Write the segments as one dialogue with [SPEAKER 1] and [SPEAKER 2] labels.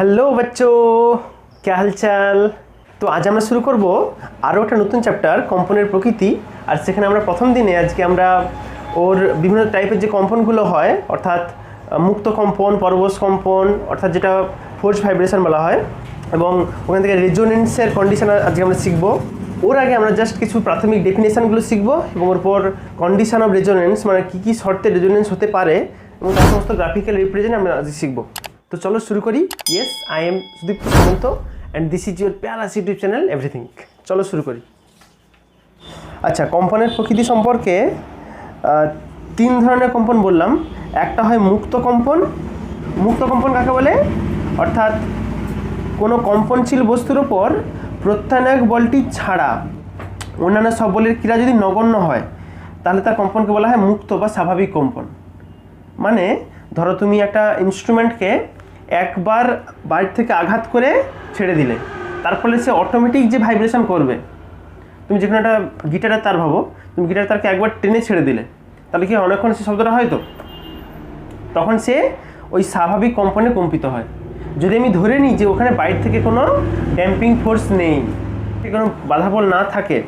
[SPEAKER 1] Hello বাচ্চো কে হালচাল? তো আজ আমরা শুরু করব আরও একটা নতুন চ্যাপ্টার কম্পনের প্রকৃতি। আর সেখানে আমরা প্রথম দিনে আজকে আমরা ওর বিভিন্ন টাইপের যে কম্পনগুলো হয়, অর্থাৎ মুক্ত কম্পন, পরবশ কম্পন, অর্থাৎ যেটা ফোর্স ভাইব্রেশন বলা হয়, এবং ওখান থেকে রেজোনেন্সের কন্ডিশন আজকে আমরা শিখব। ওর আগে আমরা জাস্ট কিছু প্রাথমিক ডেফিনেশনগুলো শিখব, এবং ওর পর কন্ডিশন অফ রেজোনেন্স মানে কী কী শর্তে রেজোনেন্স হতে পারে, এবং তার সমস্ত গ্রাফিক্যাল রিপ্রেজেন্ট আমরা আজ শিখব। তো চলো শুরু করি। Yes I am Sudipta Samanta and this is your প্যারাস YouTube channel everything চলো শুরু করি। আচ্ছা কম্পনের প্রকৃতি সম্পর্কে তিন ধরনের কম্পন বললাম। একটা হয় মুক্ত কম্পন। মুক্ত কম্পন কাকে বলে? অর্থাৎ কোনো কম্পনশীল বস্তুর ওপর প্রত্যানায়ক বলটি ছাড়া অন্যান্য সব বলের ক্রিয়া যদি নগণ্য হয়, তাহলে তার কম্পনকে বলা হয় মুক্ত বা স্বাভাবিক কম্পন। মানে ধরো তুমি একটা ইনস্ট্রুমেন্টকে একবার বাইরে থেকে আঘাত করে ছেড়ে দিলে। তার ফলে সে অটোমেটিক যে ভাইব্রেশন করবে, তুমি যে কোনো একটা গিটারের তার ভাবো, তুমি গিটারের তারকে একবার টেনে ছেড়ে দিলে, তাহলে কি অনেকক্ষণ সে শব্দটা হয় তো? তখন সে ওই স্বাভাবিক কম্পনে কম্পিত হয়। যদি আমি ধরে নিই যে ওখানে বাইরে থেকে কোনো ড্যাম্পিং ফোর্স নেই কোনো বাধা বল না থাকে,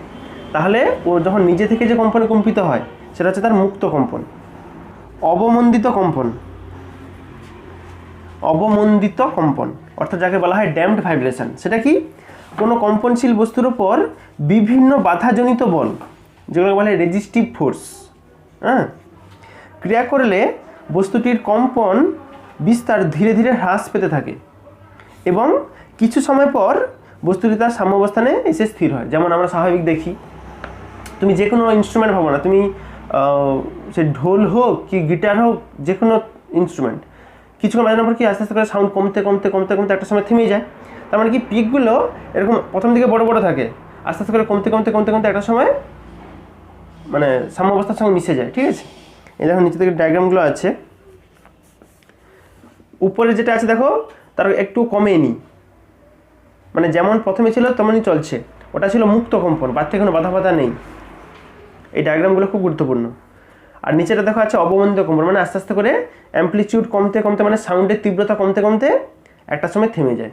[SPEAKER 1] তাহলে ও যখন নিজে থেকে যে কম্পনে কম্পিত হয়, সেটা হচ্ছে তার মুক্ত কম্পন, অবমন্দিত কম্পন। অবমন্দিত কম্পন, অর্থাৎ যাকে বলা হয় ড্যাম্পড ভাইব্রেশন সেটা কি? কোনো কম্পনশীল বস্তুর ওপর বিভিন্ন বাধাজনিত বল যেগুলো বলা হয় রেজিস্টিভ ফোর্স হ্যাঁ? ক্রিয়া করলে বস্তুটির কম্পন বিস্তার ধীরে ধীরে হ্রাস পেতে থাকে এবং কিছু সময় পর বস্তুটি তার সাম্যাবস্থানে এসে স্থির হয়। যেমন আমরা স্বাভাবিক দেখি, তুমি যে কোনো ইনস্ট্রুমেন্ট ভাবো না, তুমি সে ঢোল হোক কি গিটার হোক যে কোনো ইনস্ট্রুমেন্ট কিছুক্ষণ বাজানোর পর কি আস্তে আস্তে করে সাউন্ড কমতে কমতে কমতে কমতে একটা সময় থেমে যায়। তার মানে কি পিকগুলো এরকম প্রথম দিকে বড় বড় থাকে। আস্তে আস্তে করে কমতে কমতে কমতে কমতে একটা সময় মানে সাম্যাবস্থার সঙ্গে মিশে যায়, ঠিক আছে? এই দেখো নিচে থেকে ডায়াগ্রামগুলো আছে। উপরে যেটা আছে দেখো, তার একটু কমেনি। মানে যেমন প্রথমে ছিল, তেমনই চলছে। ওটা ছিল মুক্ত কম্পন থেকে কোনো বাধা বাধা নেই। এই ডায়াগ্রামগুলো খুব গুরুত্বপূর্ণ। আর নিচেটা দেখো আছে অবমন্দিত কম্পন মানে আস্তে আস্তে করে অ্যাম্পলিচিউড কমতে কমতে মানে সাউন্ডের তীব্রতা কমতে কমতে একটা সময় থেমে যায়।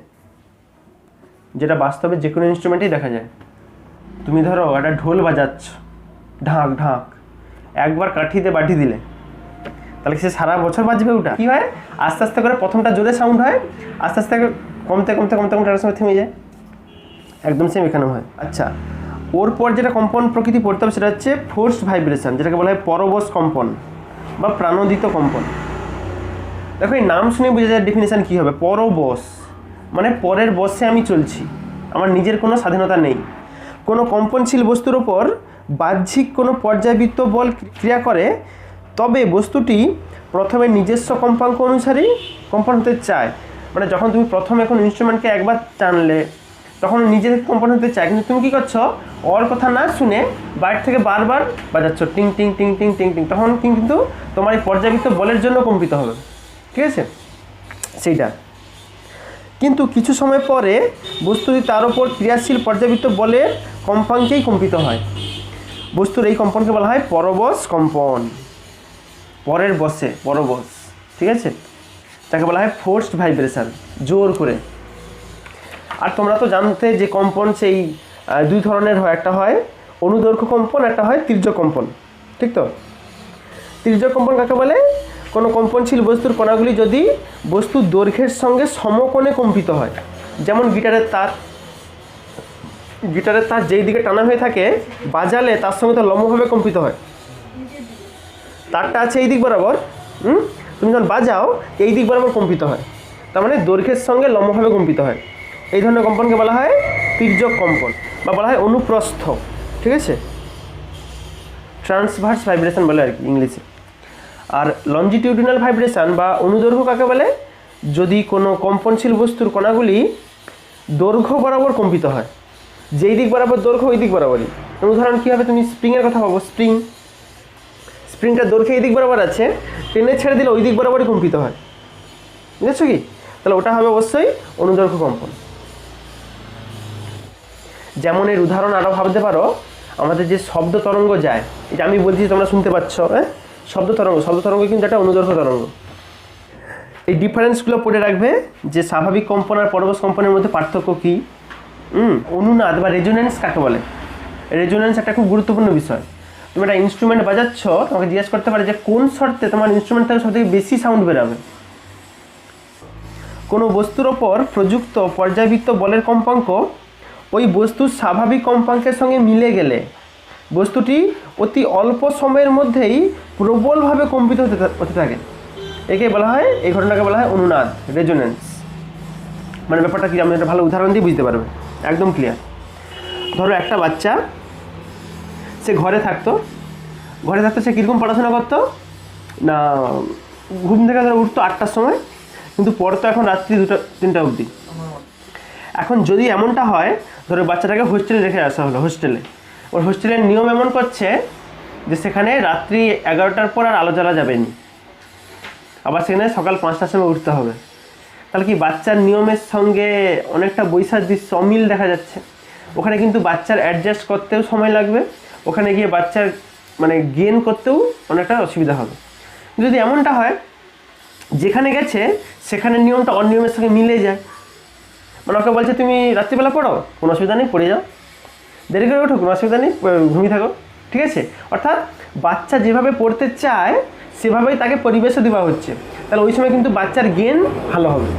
[SPEAKER 1] যেটা বাস্তবে যে কোনো ইনস্ট্রুমেন্টেই দেখা যায়। তুমি ধরো একটা ঢোল বাজাচ্ছ, ঢাক ঢাক, একবার কাঠিতে বাটি দিলে, তাহলে সে সারা বছর বাজবে ওটা। কী হয়? আস্তে আস্তে করে প্রথমটা জোরে সাউন্ড হয়, আস্তে আস্তে কমতে কমতে কমতে কমতে একটা সময় থেমে যায়। একদম সেম এখানে হয়। আচ্ছা ওর পর যেটা কম্পন প্রকৃতি পড়তে হবে সেটা হচ্ছে ফোর্স ভাইব্রেশন যেটাকে বলা হয় পরবশ কম্পন বা প্রাণোদিত কম্পন। দেখো, এই নাম শুনে বোঝা যায় ডেফিনেশান কী হবে। পরবশ মানে পরের বসে আমি চলছি। আমার নিজের কোনো স্বাধীনতা নেই। কোনো কম্পনশীল বস্তুর ওপর বাহ্যিক কোনো পর্যায়বৃত্ত বল ক্রিয়া করে, তবে বস্তুটি প্রথমে নিজস্ব কম্পাঙ্ক অনুসারেই কম্পন হতে চায়। মানে যখন তুমি প্রথম এখন ইনস্ট্রুমেন্টকে একবার টানলে তখন নিজে থেকে কম্পন হতে চায় কিন্তু তুমি কী করছ? ওর কথা না শুনে বাইরে থেকে বারবার বাজাচ্ছ, টিং টিং টিং টিং টিং টিং। তখন কিন্তু তোমার এই পর্যাবৃত্ত বলের জন্য কম্পিত হবে। ঠিক আছে? সেইটা। কিন্তু কিছু সময় পরে বস্তুটি তার উপর ক্রিয়াশীল পর্যাবৃত্ত বলের কম্পাঙ্কেই কম্পিত হয়। বস্তুর এই কম্পনকে বলা হয় পরবশ কম্পন। পরের বসে, পরবশ। ঠিক আছে? তাকে বলা হয় ফোর্সড ভাইব্রেশন জোর করে। আর তোমরা তো জানতে যে কম্পন সেই দুই ধরনের হয়। একটা হয় অনুদৈর্ঘ্য কম্পন, একটা হয় তীর্য কম্পন। ঠিক তো? তীর্য কম্পন কাকে বলে? কোনো কম্পনশীল বস্তুর কণাগুলি যদি বস্তুর দৈর্ঘ্যের সঙ্গে সমকোণে কম্পিত হয়, যেমন গিটারের তার। গিটারের তার যেই দিকে টানা হয়ে থাকে, বাজালে তার সঙ্গে তো লম্বভাবে কম্পিত হয়। তারটা আছে এই দিক বরাবর, হুম? তুমি যখন বাজাও, এই দিক বরাবর কম্পিত হয়। তার মানে দৈর্ঘ্যের সঙ্গে লম্বভাবে কম্পিত হয়। এই ধরনের কম্পনকে বলা হয় তির্যক কম্পন বা বলা হয় অনুপ্রস্থ, ঠিক আছে? ট্রান্সভার্স ভাইব্রেশন বলে আর কি ইংলিশে। আর লঞ্জিটিউডিনাল ভাইব্রেশন বা অনুদৈর্ঘ্য কাকে বলে? যদি কোনো কম্পনশীল বস্তুর কণাগুলি দৈর্ঘ্য বরাবর কম্পিত হয়, যেই দিক বরাবর দৈর্ঘ্য, ওই দিক বরাবরই। উদাহরণ কী হবে? তুমি স্প্রিংয়ের কথা ভাবো স্প্রিং স্প্রিংটা দৈর্ঘ্য এই দিক বরাবর আছে, টেনে ছেড়ে দিলে ওই দিক বরাবরই কম্পিত হয়। বুঝেছ কি? তাহলে ওটা হবে অবশ্যই অনুদৈর্ঘ্য কম্পন। যেমন এর উদাহরণ আরও ভাবতে পারো, আমাদের যে শব্দ তরঙ্গ যায় এটা আমি বলছি তোমরা শুনতে পাচ্ছ হ্যাঁ? শব্দ তরঙ্গ শব্দ তরঙ্গ কিন্তু একটা অনুদৈর্ঘ্য তরঙ্গ। এই ডিফারেন্সগুলো পড়ে রাখবে যে স্বাভাবিক কম্পন আর পরবশ কম্পনের মধ্যে পার্থক্য কী? অনুনাদ বা রেজোনেন্স কাকে বলে? রেজোনেন্স একটা খুব গুরুত্বপূর্ণ বিষয়। তুমি একটা ইনস্ট্রুমেন্ট বাজাচ্ছ, তোমাকে জিজ্ঞেস করতে পারে যে কোন শর্তে তোমার ইনস্ট্রুমেন্ট থেকে সবথেকে বেশি সাউন্ড বেরোবে? কোনো বস্তুর ওপর প্রযুক্ত পর্যাবৃত্ত বলের কম্পাঙ্ক ওই বস্তুর স্বাভাবিক কম্পাঙ্কের সঙ্গে মিলে গেলে, বস্তুটি অতি অল্প সময়ের মধ্যেই প্রবলভাবে কম্পিত হতে হতে থাকে। একে বলা হয়, এই ঘটনাকে বলা হয় অনুনাদ, রেজোনেন্স। মানে ব্যাপারটা কি? আমি একটা ভালো উদাহরণ দিয়ে বুঝতে পারবে। একদম ক্লিয়ার ধরো একটা বাচ্চা, সে ঘরে থাকতো। ঘরে থাকতো, সে কীরকম পড়াশোনা করতো? না, ঘুম থেকে ধরো উঠতো আটটার সময়, কিন্তু পড়তো এখন রাত্রি দুটো তিনটা অবধি। এখন যদি এমনটা হয়, ধরো বাচ্চাটাকে হোস্টেলে রেখে আসা হলো হোস্টেলে ওর হোস্টেলের নিয়ম এমন করছে যে সেখানে রাত্রি এগারোটার পর আর আলো জ্বালা যাবে না আবার সেখানে সকাল পাঁচটার সময় উঠতে হবে। তাহলে কি বাচ্চার নিয়মের সঙ্গে অনেকটা বৈসাদৃশ্য, অমিল দেখা যাচ্ছে? ওখানে কিন্তু বাচ্চার অ্যাডজাস্ট করতেও সময় লাগবে। ওখানে গিয়ে বাচ্চার মানে গেন করতেও অনেকটা অসুবিধা হবে। যদি এমনটা হয়, যেখানে গেছে, সেখানে নিয়মটা অনিয়মের সঙ্গে মিলে যায়। মানে ওকে বলছে, তুমি রাত্রিবেলা পড়ো, কোনো অসুবিধা নেই, পড়ে যাও। দেরি করে ওঠো কোনো অসুবিধা নেই ঘুমিয়ে থাকো, ঠিক আছে? অর্থাৎ বাচ্চা যেভাবে পড়তে চায়, সেভাবেই তাকে পরিবেশও দেওয়া হচ্ছে। তাহলে ওই সময় কিন্তু বাচ্চার গেন ভালো হবে।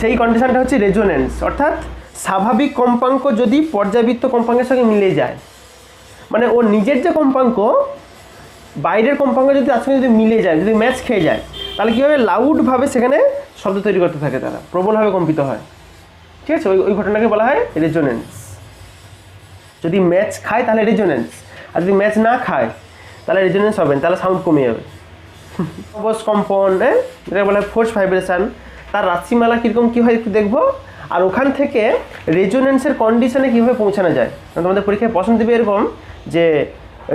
[SPEAKER 1] সেই কন্ডিশনটা হচ্ছে রেজোনেন্স অর্থাৎ স্বাভাবিক কম্পাঙ্ক যদি পর্যাবৃত্ত কম্পাঙ্কের সঙ্গে মিলে যায় মানে ওর নিজের যে কম্পাঙ্ক, বাইরের কম্পাঙ্ক যদি তার সঙ্গে যদি মিলে যায়, যদি ম্যাচ খেয়ে যায় তাহলে কীভাবে লাউডভাবে সেখানে শব্দ তৈরি করতে থাকে তারা? প্রবলভাবে কম্পিত হয়। ঠিক আছে? ওই ওই ঘটনাকে বলা হয় রেজোনেন্স যদি ম্যাচ খায় তাহলে রেজোনেন্স আর যদি ম্যাচ না খায়, তাহলে রেজোনেন্স হবে তাহলে সাউন্ড কমে যাবে। বস কম্পন হ্যাঁ যেটাকে বলা হয় ফোর্স ভাইব্রেশন তার রাশিমালা কীরকম, কী হয় একটু দেখব? আর ওখান থেকে রেজোনেন্সের কন্ডিশনে কীভাবে পৌঁছানো যায়? তোমাদের পরীক্ষায় পছন্দ দেবে এরকম যে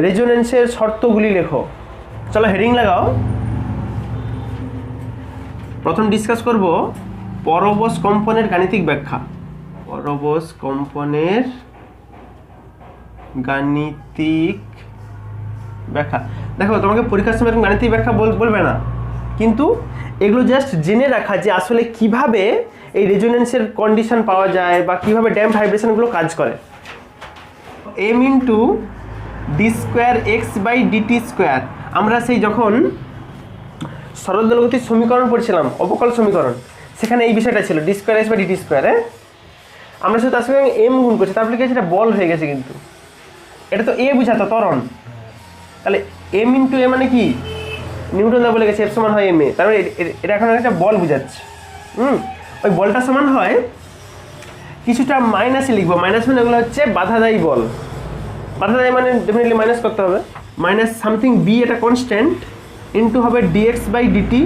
[SPEAKER 1] রেজোনেন্সের শর্তগুলি লেখো। চলো হেডিং লাগাও। প্রথম ডিসকাস করব পরবশ কম্পনের গাণিতিক ব্যাখ্যা। পরবশ কম্পনের গাণিতিক ব্যাখ্যা। দেখো, তোমাকে পরীক্ষার সময় এরকম গাণিতিক ব্যাখ্যা বল- বলবে না। কিন্তু এগুলো জাস্ট জেনে রাখা যে আসলে কীভাবে এই রেজোনেন্সের কন্ডিশন পাওয়া যায় বা কীভাবে ড্যাম ভাইব্রেশনগুলো কাজ করে। M into D square X by DT square আমরা সেই যখন সরল দলগতির সমীকরণ পড়ছিলাম, অবকল সমীকরণ। সেখানে এই বিষয়টা ছিল D square X by DT square আমরা শুধু তার সঙ্গে এম গুণ করছি তারপরে কি সেটা বল হয়ে গেছে কিন্তু। এটা তো এ বুঝাতো, ত্বরণ। তাহলে এম ইন্টু এ মানে কি? নিউটন দা বলে গেছে এফ সমান হয় এম এ এ- এ- এটা এখন একটা বল বুঝাচ্ছে। হুম? ওই বলটা সমান হয়, কিছুটা মাইনাসে লিখব। মাইনাস মানে ওগুলো হচ্ছে বাধাদায়ী বল। বাধাদায়ী মানে ডেফিনেটলি মাইনাস করতে হবে। মাইনাস সামথিং বি এটা কনস্ট্যান্ট ইন্টু হবে ডিএক্স বাই ডিটি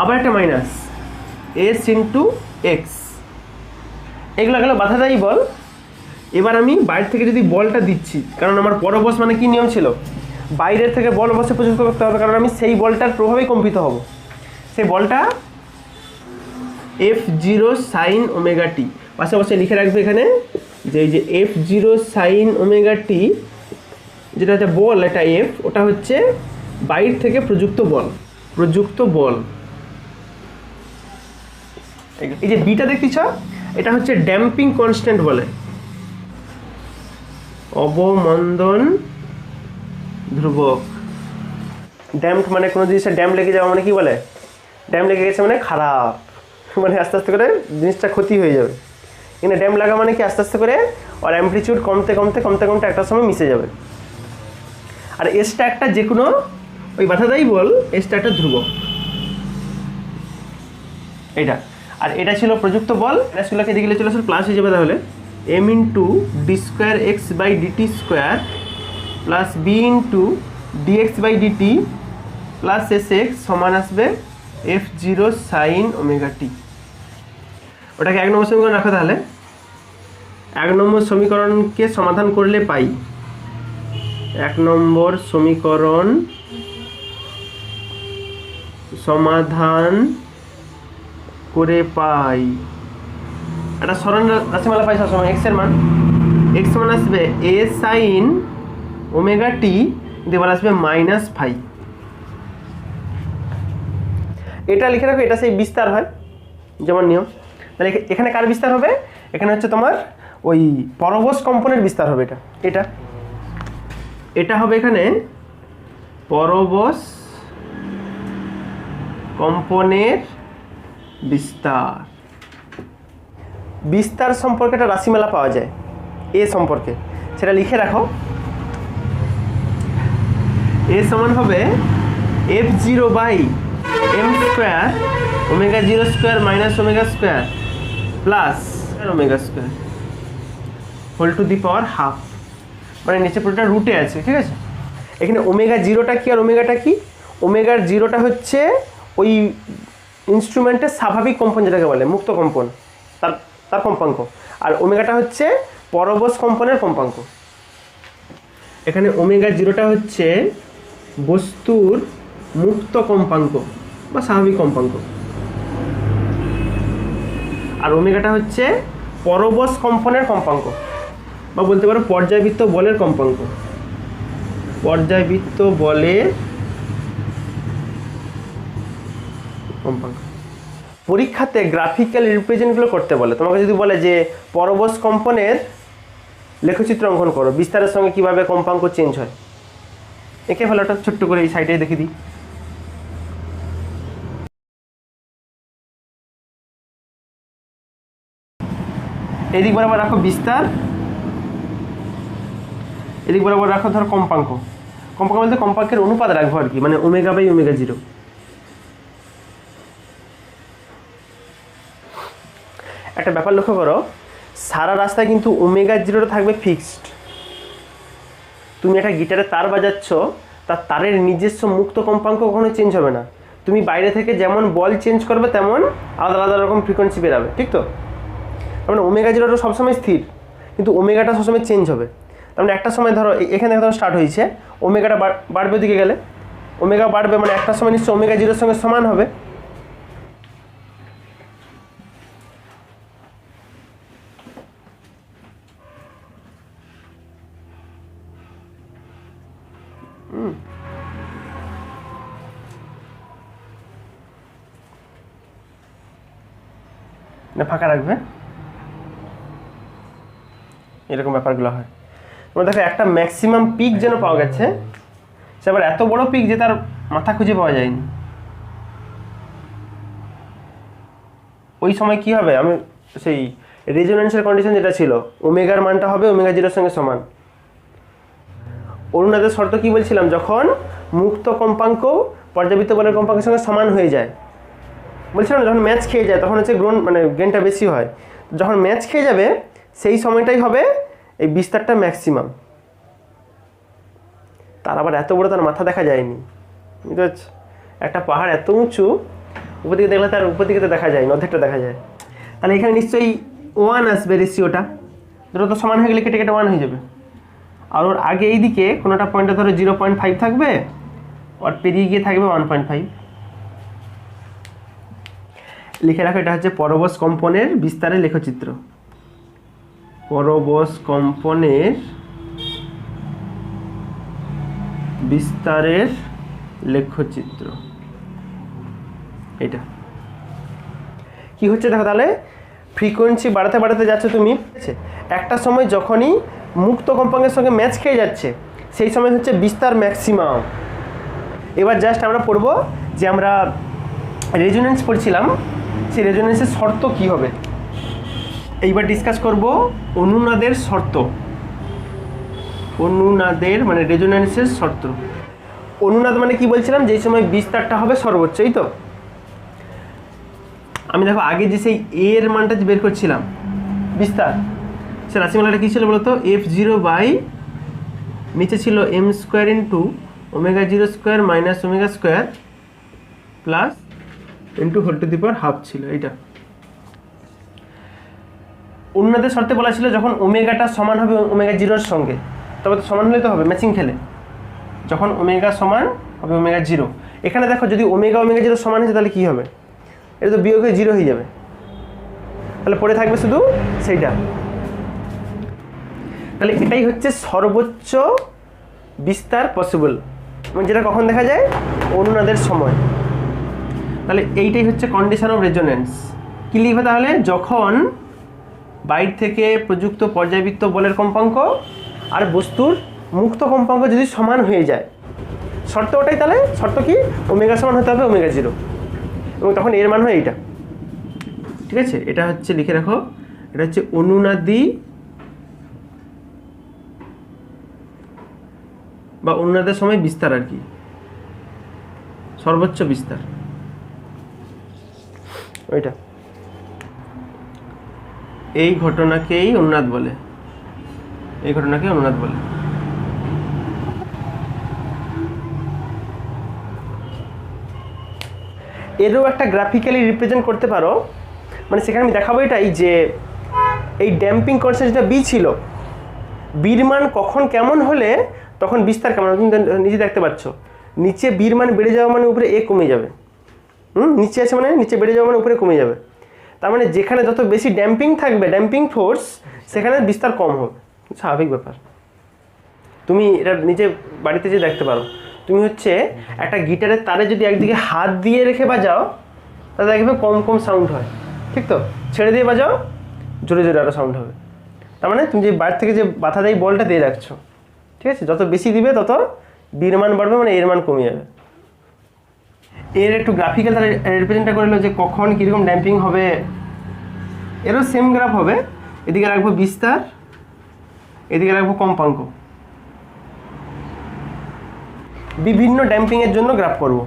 [SPEAKER 1] আবার একটা মাইনাস এস ইন্টু এক্স এগুলো গেল বাধাদায়ী বল। এবার আমি বাইরে থেকে যদি বলটা দিচ্ছি, কারণ আমার পরবশ মানে কি নিয়ম ছিল? বাইরের থেকে বল অবশ্যই প্রযুক্ত করতে হবে, কারণ আমি সেই বলটার প্রভাবেই কম্পিত হব। সেই বলটা F zero sine omega T পাশাপাশি লিখে রাখবে এখানে যে এই যে F zero sine omega T যেটা হচ্ছে বল, এটা এফ ওটা হচ্ছে বাইর থেকে প্রযুক্ত বল প্রযুক্ত বল। এই যে বিটা দেখতেছ? এটা হচ্ছে ড্যাম্পিং কনস্ট্যান্ট বলে। অবমন্দন ধ্রুবক। ড্যাম্প মানে কোনো জিনিসের ড্যাম লেগে যাওয়া মানে কি বলে? ড্যাম লেগে গেছে মানে খারাপ। মানে আস্তে আস্তে করে জিনিসটা ক্ষতি হয়ে যাবে। এখানে ড্যাম লাগা মানে কি? আস্তে আস্তে করে আর অ্যাম্পলিচিউড কমতে কমতে কমতে কমতে একটা সময় মিশে যাবে। আর এসটা একটা যে কোনো ওই বাধাদাই বল এসটা একটা ধ্রুবক। এটা আর এটা ছিল প্রযুক্ত বল ম্যাথসগুলোকে দিকে চলে আসলে প্লাস হয়ে যাবে তাহলে। M into D square X by DT square plus B into DX by DT plus S X সমান আসবে F zero sine omega T ওটাকে এক নম্বর সমীকরণ রাখো তাহলে। এক নম্বর সমীকরণকে সমাধান করলে পাই। এক নম্বর সমীকরণ সমাধান করে পাই। একটা সরণ রাশিমালা পাই সবসময়। এক্সের মান। এক্স মান আসবে এ সাইন ওমেগা টি দেওয়াল আসবে মাইনাস ফাইভ এটা লিখে রাখো, এটা সেই বিস্তার হয়। যেমন নিয়ম। তাহলে এখানে কার বিস্তার হবে? এখানে হচ্ছে তোমার ওই পরবশ কম্পনের বিস্তার হবে এটা। এটা। এটা হবে এখানে পরবশ কম্পনের বিস্তার। বিস্তার সম্পর্কে একটা রাশিমালা পাওয়া যায়, এ সম্পর্কে। সেটা লিখে রাখো। এ সমান হবে F zero by M square omega zero square minus omega square plus omega square whole to the power half মানে নিচে পুরোটা রুটে আছে, ঠিক আছে? এখানে ওমেগা জিরোটা কি আর ওমেগাটা কি? ওমেগার জিরোটা হচ্ছে ওই ইনস্ট্রুমেন্টের স্বাভাবিক কম্পন যেটাকে বলে, মুক্ত কম্পন তার তার কম্পাঙ্ক আর ওমেগাটা হচ্ছে পরবশ কম্পনের কম্পাঙ্ক এখানে ওমেগা জিরোটা হচ্ছে বস্তুর মুক্ত কম্পাঙ্ক বা স্বাভাবিক কম্পাঙ্ক আর ওমেগাটা হচ্ছে পরবশ কম্পনের কম্পাঙ্ক বা বলতে পারো পর্যায়বৃত্ত বলের কম্পাঙ্ক পর্যায়বৃত্ত বলের কম্পাঙ্ক। পরীক্ষাতে গ্রাফিক্যাল রিপ্রেজেন্টগুলো করতে বলে। তোমাকে যদি বলে যে পরবশ কম্পনের লেখচিত্র অঙ্কন করো, বিস্তারের সঙ্গে কীভাবে কম্পাঙ্ক চেঞ্জ হয়? একে ফেলে ওটা, ছোট্ট করে এই সাইডে দেখে দিই। এদিক বরাবর রাখো বিস্তার। এদিক বরাবর রাখো ধর কম্পাঙ্ক। কম্পাঙ্ক বলতে কম্পাঙ্কের অনুপাত রাখব আর কি মানে ওমেগা বাই ওমেগা জিরো একটা ব্যাপার লক্ষ্য করো, সারা রাস্তায় কিন্তু ওমেগা জিরোটা থাকবে ফিক্সড তুমি একটা গিটারে তার বাজাচ্ছ তার তারের নিজস্ব মুক্ত কম্পাঙ্ক কখনো চেঞ্জ হবে না। তুমি বাইরে থেকে যেমন বল চেঞ্জ করবে, তেমন আলাদা আলাদা রকম ফ্রিকোয়েন্সি বেরাবে, ঠিক তো? তার মানে ওমেগা জিরোটা সবসময় স্থির, কিন্তু ওমেগাটা সবসময় চেঞ্জ হবে। তার মানে একটা সময় ধরো এখানে ধরো স্টার্ট হয়েছে ওমেগাটা বাড়- বাড়বে দিকে গেলে। ওমেগা বাড়বে মানে একটা সময় নিশ্চয় ওমেগা জিরোর সঙ্গে সমান হবে। ফাঁকা রাখবে। এরকম ব্যাপারগুলো হয়। তোমার দেখো, একটা ম্যাক্সিমাম পিক যেন পাওয়া গেছে, সে আবার এত বড় পিক যে তার মাথা খুঁজে পাওয়া যায়নি। ওই সময় কি হবে? আমি সেই রেজোনেন্সের কন্ডিশন যেটা ছিল, ওমেগার মানটা হবে ওমেগা জিরোর সঙ্গে সমান। অরুণাদের শর্ত কি বলছিলাম? যখন মুক্ত কম্পাঙ্ক পর্যাবৃত্ত বলের কম্পাঙ্কের সঙ্গে সমান হয়ে যায় বলছিলাম যখন ম্যাচ খেয়ে যায়, তখন হচ্ছে গ্রোন মানে গেনটা বেশি হয়। যখন ম্যাচ খেয়ে যাবে, সেই সময়টাই হবে এই বিস্তারটা ম্যাক্সিমাম তার আবার এত বড় তার মাথা দেখা যায়নি। বুঝতে পারছ? একটা পাহাড় এত উঁচু, উপর দিকে দেখলে তার উপর দিকে তো দেখা যায় অর্ধেকটা দেখা যায়। তাহলে এখানে নিশ্চয়ই ওয়ান আসবে রেশিওটা দুটো তো সমান হয়ে গেলে কেটে কেটে ওয়ান হয়ে যাবে। আর ওর আগে এইদিকে কোনোটা পয়েন্টে ধরো জিরো পয়েন্ট ফাইভ থাকবে আর পেরিয়ে গিয়ে থাকবে ওয়ান পয়েন্ট ফাইভ লিখে রাখো, এটা হচ্ছে পরবশ কম্পনের বিস্তারের লেখচিত্র। পরবশ কম্পনের বিস্তারের লেখচিত্র। এটা কি হচ্ছে দেখো তাহলে? ফ্রিকোয়েন্সি বাড়াতে বাড়াতে যাচ্ছে তুমি? একটা সময় যখনই মুক্ত কম্পাঙ্কের সঙ্গে ম্যাচ খেয়ে যাচ্ছে, সেই সময় হচ্ছে বিস্তার ম্যাক্সিমাম। এবার জাস্ট আমরা পড়ব যে আমরা রেজোনেন্স পড়ছিলাম সেই রেজোনেন্সের শর্ত কি হবে? এইবার ডিসকাস করব অনুনাদের শর্ত। অনুনাদের মানে রেজোনেন্সের শর্ত। অনুনাদ মানে কি বলছিলাম? যেই সময় বিস্তারটা হবে সর্বোচ্চ, এই তো? আমি দেখো, আগে যে সেই এর মানটা বের করছিলাম, বিস্তার, সে রাশিমালাটা কী ছিল বলতো এফ জিরো বাই নিচে ছিল M square into omega zero square minus omega square plus into whole to the power half ছিল, এইটা। অন্যদের শর্তে বলা ছিল যখন ওমেগাটা সমান হবে ওমেগা জিরোর সঙ্গে, তবে তো সমান হলে তো হবে ম্যাচিং খেলে। যখন ওমেগা সমান হবে ওমেগা জিরো এখানে দেখো, যদি ওমেগা ওমেগা জিরো সমান হয়েছে, তাহলে কী হবে? এটা তো বিয়োগ জিরো হয়ে যাবে। তাহলে পড়ে থাকবে শুধু সেইটা। তাহলে এটাই হচ্ছে সর্বোচ্চ বিস্তার পসিবল এবং যেটা কখন দেখা যায়? অনুনাদের সময়। তাহলে এইটাই হচ্ছে কন্ডিশন অফ রেজোনেন্স কী লিখবে তাহলে? যখন বাইর থেকে প্রযুক্ত পর্যায়বৃত্ত বলের কম্পাঙ্ক আর বস্তুর মুক্ত কম্পাঙ্ক যদি সমান হয়ে যায়, শর্ত ওটাই তাহলে? শর্ত কি? ওমেগা সমান হতে হবে ওমেগা জিরো এবং তখন এর মান হয় এইটা। ঠিক আছে? এটা হচ্ছে, লিখে রাখো, এটা হচ্ছে অনুনাদি বা অনুনাদের সময় বিস্তার আর কি। সর্বোচ্চ বিস্তার। ওইটা। এই ঘটনাকেই অনুনাদ বলে। এই ঘটনাকে অনুনাদ বলে। এরও একটা গ্রাফিক্যালি রিপ্রেজেন্ট করতে পারো। মানে সেখানে আমি দেখাবো এটাই যে, এই ড্যাম্পিং কনসেন্ট যেটা বি ছিল বির মান কখন কেমন হলে তখন বিস্তার কেমন? তুমি নিজে দেখতে পাচ্ছ। নিচে বির মান বেড়ে যাওয়া মানে উপরে এ কমে যাবে। হুম, নিচে আছে মানে নিচে বেড়ে যাওয়া মানে উপরে কমে যাবে। তার মানে যেখানে যত বেশি ড্যাম্পিং থাকবে ড্যাম্পিং ফোর্স সেখানে বিস্তার কম হবে। স্বাভাবিক ব্যাপার। তুমি এটা নিজে বাড়িতে যে দেখতে পারো। তুমি হচ্ছে একটা গিটারের তারে যদি একদিকে হাত দিয়ে রেখে বাজাও, তাহলে দেখবে কম কম সাউন্ড হয়। ঠিক তো? ছেড়ে দিয়ে বাজাও, জোরে জোরে আরও সাউন্ড হবে। তার মানে তুমি যে বাইরে থেকে যে বাধা দেয় বলটা দিয়ে রাখছো। ঠিক আছে? যত বেশি দিবে, তত বীর মান বাড়বে মানে এর মান কমে যাবে। এর একটু গ্রাফিক্যাল তারা রিপ্রেজেন্টটা করল যে কখন কীরকম ড্যাম্পিং হবে। এরও সেম গ্রাফ হবে। এদিকে রাখব বিস্তার, এদিকে রাখব কম্পাঙ্ক। বিভিন্ন ড্যাম্পিংয়ের জন্য গ্রাফ করব।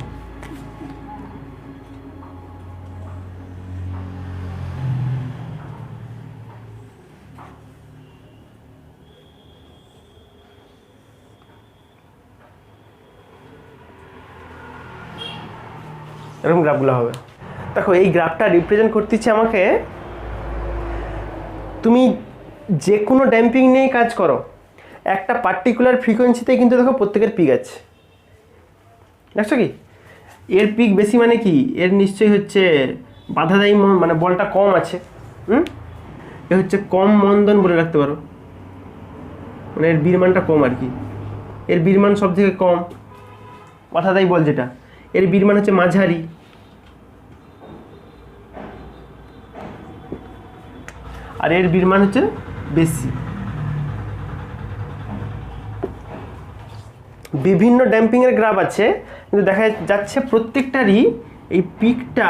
[SPEAKER 1] এরকম গ্রাফগুলো হবে। দেখো, এই গ্রাফটা রিপ্রেজেন্ট করতে ইচ্ছে আমাকে, তুমি যে কোনো ড্যাম্পিং নিয়েই কাজ করো, একটা পার্টিকুলার ফ্রিকোয়েন্সিতে কিন্তু দেখো প্রত্যেকের পিক আছে। দেখছ কি? এর পিক বেশি মানে কি? এর নিশ্চয়ই হচ্ছে বাধাদায়ী মানে বলটা কম আছে, হুম? এ হচ্ছে কম মন্দন বলে রাখতে পারো। মানে এর বীরমানটা কম আর কি। এর বীরমান সব থেকে কম। বাধাদায়ী বল যেটা। এর বীরমান হচ্ছে মাঝারি। আর এর বীরমান হচ্ছে বেশি। বিভিন্ন ড্যাম্পিংয়ের গ্রাফ আছে, কিন্তু দেখা যাচ্ছে প্রত্যেকটারই এই পিকটা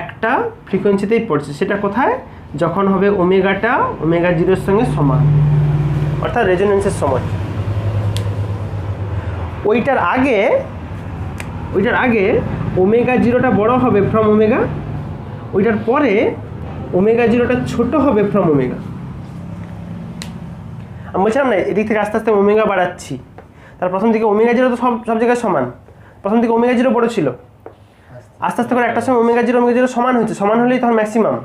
[SPEAKER 1] একটা ফ্রিকোয়েন্সিতেই পড়ছে। সেটা কোথায়? যখন হবে ওমেগাটা, ওমেগা জিরোর সঙ্গে সমান। অর্থাৎ রেজোনেন্সের সময়। ওইটার আগে ওইটার আগে ওমেগা জিরোটা বড় হবে ফ্রম ওমেগা, ওইটার পরে ওমেগা জিরোটা ছোট হবে ফ্রম ওমেগা। আমি বলছিলাম না, এদিক থেকে আস্তে আস্তে ওমেগা বাড়াচ্ছি। তার প্রথম দিকে ওমেগা জিরো তো সব সব জায়গায় সমান। প্রথম দিকে ওমেগা জিরো বড় ছিল। আস্তে আস্তে করে একটা সময় ওমেগা জিরো ওমেগা জিরো সমান হচ্ছে সমান হলেই তখন ম্যাক্সিমাম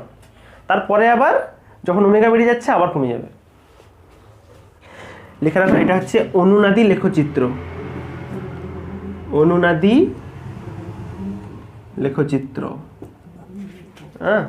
[SPEAKER 1] তারপরে আবার যখন ওমেগা বেড়ে যাচ্ছে, আবার কমে যাবে। লেখা রাখো এটা হচ্ছে অনুনাদি লেখচিত্র। অনুনাদি লেখচিত্র। হ্যাঁ?